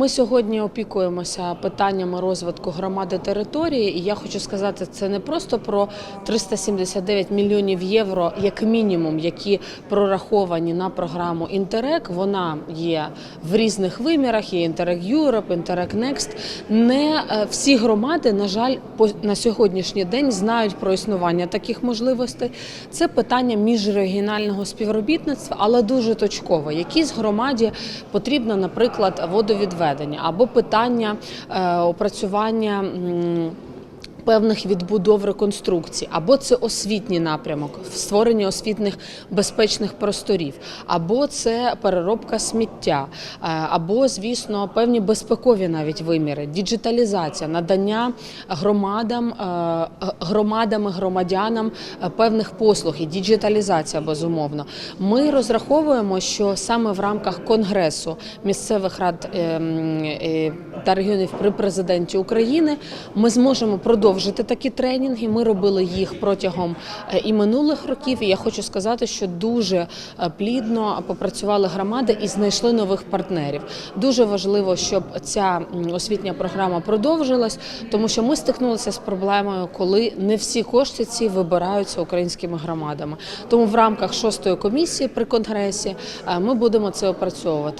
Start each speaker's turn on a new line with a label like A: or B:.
A: Ми сьогодні опікуємося питаннями розвитку громади території, і я хочу сказати, це не просто про 379 мільйонів євро, як мінімум, які прораховані на програму Інтерек. Вона є в різних вимірах. Є Інтерек Юроп, Інтерек Next. Не е, всі громади, на жаль, на сьогоднішній день знають про існування таких можливостей. Це питання міжрегіонального співробітництва, але дуже точково. Якійсь громаді потрібно, наприклад, водовідведення або питання е, опрацювання. Певних відбудов реконструкцій, або це освітній напрямок, створення освітних безпечних просторів, або це переробка сміття, е, або, звісно, певні безпекові навіть виміри, діджиталізація, надання громадам, е, громадами, громадянам е, певних послуг і діджиталізація, безумовно. Ми розраховуємо, що саме в рамках конгресу місцевих рад е, м, е, та регіонів при президенті України ми зможемо продовжити такі тренінги. Ми робили їх протягом е, і минулих років. І я хочу сказати, що дуже е, плідно попрацювали громади і знайшли нових партнерів. Дуже важливо, щоб ця освітня програма продовжилась, тому що ми стикнулися з проблемою, коли не всі кошти ці вибираються українськими громадами. Тому в рамках шостої комісії при конгресі е, ми будемо це опрацьовувати.